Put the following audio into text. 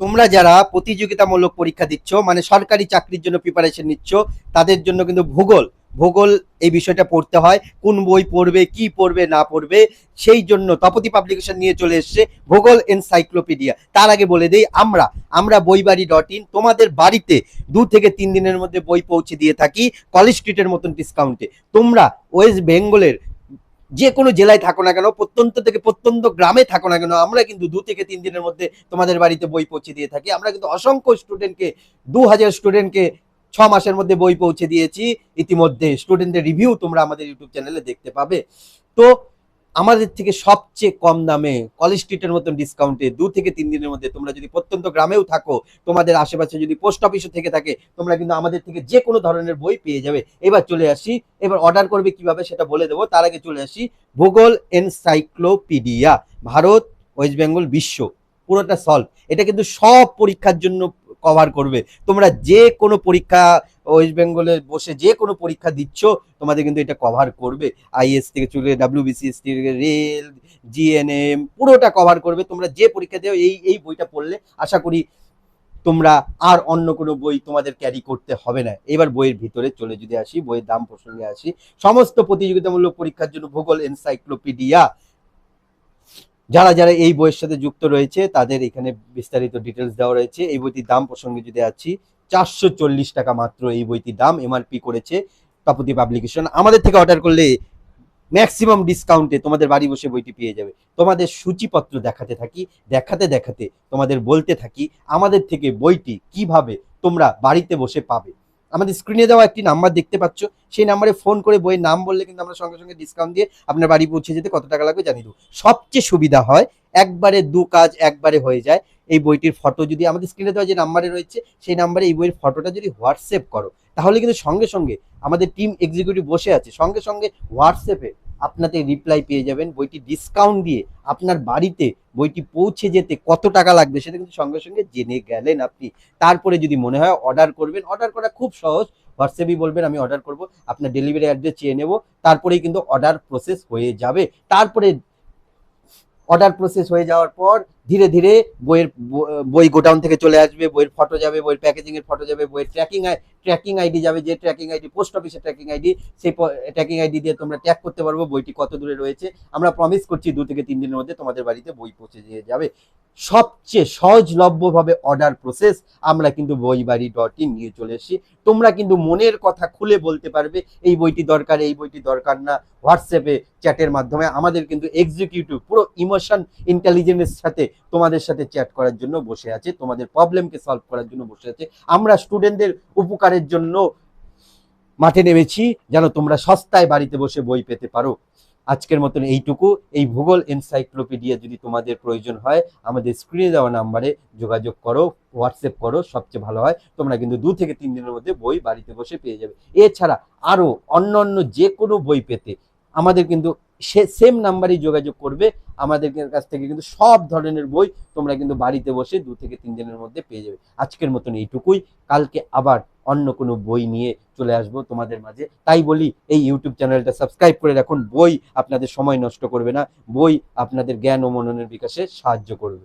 তোমরা যারা প্রতিযোগিতামূলক পরীক্ষা দিচ্ছ মানে সরকারি চাকরির জন্য প্রিপারেশন নিচ্ছ, তাদের জন্য কিন্তু ভূগোল ভূগোল এই বিষয়টা পড়তে হয়, কোন বই পড়বে, কি পড়বে, না পড়বে, সেই জন্য তপতি পাবলিকেশন নিয়ে চলে এসেছে ভূগোল এনসাইক্লোপিডিয়া তার আগে বলে দেই, আমরা আমরা বইবাড়ি ডট ইন তোমাদের বাড়িতে দু থেকে তিন দিনের মধ্যে বই পৌঁছে দিয়ে থাকি কলেজ স্ট্রিটের মতন ডিসকাউন্টে তোমরা ওয়েস্ট বেঙ্গলের যে কোনো জেলায় থাকো না কেন, প্রত্যন্ত থেকে প্রত্যন্ত গ্রামে থাকো না কেন, আমরা কিন্তু দু থেকে তিন দিনের মধ্যে তোমাদের বাড়িতে বই পৌঁছে দিয়ে থাকি। আমরা কিন্তু অসংখ্য স্টুডেন্টকে দু হাজার স্টুডেন্টকে ছ মাসের মধ্যে বই পৌঁছে দিয়েছি। ইতিমধ্যে স্টুডেন্টদের রিভিউ তোমরা আমাদের ইউটিউব চ্যানেলে দেখতে পাবে। তো আমাদের থেকে সবচেয়ে কম দামে কলেজ স্ট্রিটের মতন ডিসকাউন্টে দু থেকে তিন দিনের মধ্যে তোমরা যদি প্রত্যন্ত গ্রামেও থাকো, তোমাদের আশেপাশে যদি পোস্ট অফিসও থেকে থাকে, তোমরা কিন্তু আমাদের থেকে যে কোনো ধরনের বই পেয়ে যাবে। এবার চলে আসি, এবার অর্ডার করবে কীভাবে সেটা বলে দেবো। তার আগে চলে আসি, ভূগোল এনসাইক্লোপিডিয়া ভারত ওয়েস্ট বেঙ্গল বিশ্ব। পুরোটা সলভ এটা কিন্তু সব পরীক্ষার জন্য কভার করবে। তোমরা যে কোনো পরীক্ষা ওয়েস্ট বেঙ্গলে বসে যে কোনো পরীক্ষা দিচ্ছ, তোমাদের কিন্তু এটা কভার করবে। আইএস থেকে চলে ডাব্লিউবিসিএস থেকে রেল জিএনএম পুরোটা কভার করবে। তোমরা যে পরীক্ষা দেও, এই এই বইটা পড়লে আশা করি তোমরা আর অন্য কোনো বই তোমাদের ক্যারি করতে হবে না। এবার বইয়ের ভিতরে চলে যদি আসি, বইয়ের দাম প্রসঙ্গে আসি। সমস্ত প্রতিযোগিতামূলক পরীক্ষার জন্য ভূগোল এনসাইক্লোপিডিয়া যারা যারা এই বইয়ের সাথে যুক্ত রয়েছে, তাদের এখানে বিস্তারিত ডিটেলস দেওয়া রয়েছে। এই বইটির দাম প্রসঙ্গে যদি আছি চারশো চল্লিশ টাকা মাত্র এই বইটির দাম এমআরপি করেছে তপতি পাবলিকেশন আমাদের থেকে অর্ডার করলে ম্যাক্সিমাম ডিসকাউন্টে তোমাদের বাড়ি বসে বইটি পেয়ে যাবে। তোমাদের সূচিপত্র দেখাতে থাকি, দেখাতে দেখাতে তোমাদের বলতে থাকি, আমাদের থেকে বইটি কীভাবে তোমরা বাড়িতে বসে পাবে। আমাদের স্ক্রিনে দেওয়া একটি নাম্বার দেখতে পাচ্ছ। সেই নাম্বারে ফোন করে বইয়ের নাম বললে কিন্তু আমরা সঙ্গে সঙ্গে ডিসকাউন্ট দিয়ে আপনার বাড়ি পৌঁছে যেতে কত টাকা লাগবে জানিয়ে দেবো। সবচেয়ে সুবিধা হয়, একবারে দু কাজ একবারে হয়ে যায়। এই বইটির ফটো যদি আমাদের স্ক্রিনে দেওয়া যে নাম্বারে রয়েছে, সেই নাম্বারে এই বইয়ের ফটোটা যদি হোয়াটসঅ্যাপ করো, তাহলে কিন্তু সঙ্গে সঙ্গে আমাদের টিম এক্সিকিউটিভ বসে আছে। সঙ্গে সঙ্গে হোয়াটসঅ্যাপে আপনাদের রিপ্লাই পেয়ে যাবেন। বইটি ডিসকাউন্ট দিয়ে আপনার বাড়িতে বইটি পৌঁছে যেতে কত টাকা লাগবে সেটা কিন্তু সঙ্গে সঙ্গে জেনে গেলেন আপনি। তারপরে যদি মনে হয় অর্ডার করবেন অর্ডার করা খুব সহজ। হোয়াটসঅ্যাপই বলবেন, আমি অর্ডার করব, আপনার ডেলিভারি অ্যাড্রেস চেয়ে নেব, তারপরেই কিন্তু অর্ডার প্রসেস হয়ে যাবে। তারপরে অর্ডার প্রসেস হয়ে যাওয়ার পর ধীরে ধীরে বইয়ের, বই গোডাউন থেকে চলে আসবে, বইয়ের ফটো যাবে, বইয়ের প্যাকেজিং এর ফটো যাবে, বইয়ের ট্র্যাকিং ট্র্যাকিং আইডি যাবে, যে ট্র্যাকিং আইডি পোস্ট অফিসের ট্র্যাকিং আইডি সেই ট্র্যাকিং আইডি দিয়ে তোমরা ট্র্যাক করতে পারব বইটি কত দূরে রয়েছে। আমরা প্রমিস করছি দু থেকে তিন দিনের মধ্যে তোমাদের বাড়িতে বই পৌঁছে দিয়ে যাবে। সবচেয়ে সহজলভ্যভাবে অর্ডার প্রসেস আমরা কিন্তু বইবাড়ি ডট ইন নিয়ে চলে এসেছি। তোমরা কিন্তু মনের কথা খুলে বলতে পারবে, এই বইটি দরকার, এই বইটি দরকার না। হোয়াটসঅ্যাপে চ্যাটের মাধ্যমে আমাদের কিন্তু এক্সিকিউটিভ পুরো ইমোশন ইন্টেলিজেন্সের সাথে তোমাদের সাথে চ্যাট করার জন্য বসে আছে, তোমাদের প্রবলেমকে সলভ করার জন্য বসে আছে। আমরা স্টুডেন্টদের উপকারের জন্য মাঠে নেমেছি, যেন তোমরা সস্তায় বাড়িতে বসে বই পেতে পারো। আজকের মতন এইটুকু। এই ভূগোল এনসাইক্লোপিডিয়া যদি তোমাদের প্রয়োজন হয়, আমাদের স্ক্রিনে দেওয়া নাম্বারে যোগাযোগ করো হোয়াটসঅ্যাপ করো, সবচেয়ে ভালো হয়। তোমরা কিন্তু দু থেকে তিন দিনের মধ্যে বই বাড়িতে বসে পেয়ে যাবে। এছাড়া আরও অন্য অন্য যে কোনো বই পেতে আমাদের কিন্তু সে সেম নাম্বারেই যোগাযোগ করবে। আমাদের কাছ থেকে কিন্তু সব ধরনের বই তোমরা কিন্তু বাড়িতে বসে দু থেকে তিন দিনের মধ্যে পেয়ে যাবে। আজকের মতন এইটুকুই। কালকে আবার অন্য কোনো বই নিয়ে চলে আসব তোমাদের মাঝে। তাই বলি, এই ইউটিউব চ্যানেলটা সাবস্ক্রাইব করে রাখুন। বই আপনাদের সময় নষ্ট করবে না। বই আপনাদের জ্ঞান ও মননের বিকাশে সাহায্য করবে।